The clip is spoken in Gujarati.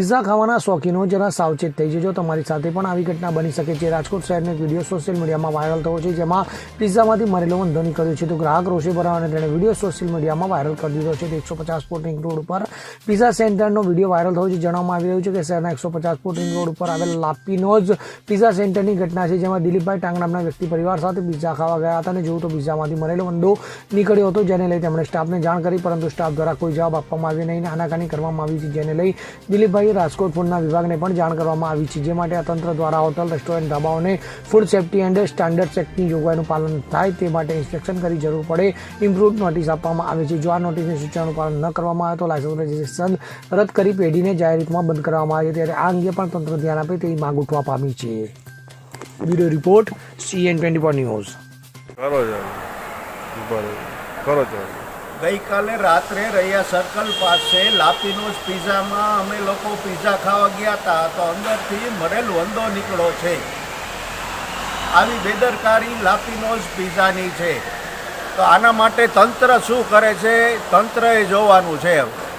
પિઝા ખાવાના શોખીનો જરા સાવચેત થઈ જજો. તમારી સાથે પણ આવી ઘટના બની શકે છે. રાજકોટ શહેરનો એક વીડિયો સોશિયલ મીડિયામાં વાયરલ થયો છે, જેમાં પિઝામાંથી મરેલો વંધો નીકળ્યો છે. તો ગ્રાહક રોષે ભરાવાને તેણે વીડિયો સોશિયલ મીડિયામાં વાયરલ કરી દીધો છે. એકસો પચાસ ફૂટ રિંગ રોડ ઉપર પિઝા સેન્ટરનો વીડિયો વાયરલ થયો છે. જણાવવામાં આવી રહ્યું છે કે શહેરના એકસો પચાસ ફૂટ રિંગ રોડ ઉપર આવેલ લાપીનોઝ પિઝા સેન્ટરની ઘટના છે, જેમાં દિલીપભાઈ ટાંગ નામના વ્યક્તિ પરિવાર સાથે પિઝા ખાવા ગયા હતા અને જોયું તો પિઝામાંથી મરેલો વંડો નીકળ્યો હતો, જેને લઈ તેમણે સ્ટાફને જાણ કરી, પરંતુ સ્ટાફ દ્વારા કોઈ જવાબ આપવામાં આવ્યો નહીં અને આનાકાની કરવામાં આવી છે, જેને લઈ દિલીપભાઈ રાજકોટ ફૂડના વિભાગને પણ જાણ કરવામાં આવી છે, જે માટે આ તંત્ર દ્વારા હોટલ, રેસ્ટોરન્ટ, ધાબાઓને ફૂડ સેફ્ટી એન્ડ સ્ટાન્ડર્ડ એક્ટની જોગવાઈનું પાલન થાય તે માટે ઇન્સ્પેક્શન કરી જરૂર પડે, ઇમ્પ્રુવ નોટિસ આપવામાં આવે છે. જો આ નોટિસની સૂચનાનું પાલન ન કરવામાં આવે તો લાયસન્સ રજિસ્ટ્રેશન રદ કરી પેઢીને જાહેર રીતમાં બંધ કરવામાં આવે છે. ત્યારે આ અંગે પણ તંત્ર ધ્યાન આપે તેવી માંગ ઉઠવા પામી છે. Video report, CN twenty four news. કરો છો. કરો છો. ગઈકાલે રાત્રે રૈયા સર્કલ પાસે લાપીનોઝ પિઝામાં અમે લોકો પિઝા ખાવા ગયા હતા તો અંદરથી મરેલ વંદો નીકળ્યો છે. આવી બેદરકારી લાપીનોઝ પિઝાની છે. તો આના માટે તંત્ર શું કરે છે? તંત્રએ જોવાનું છે.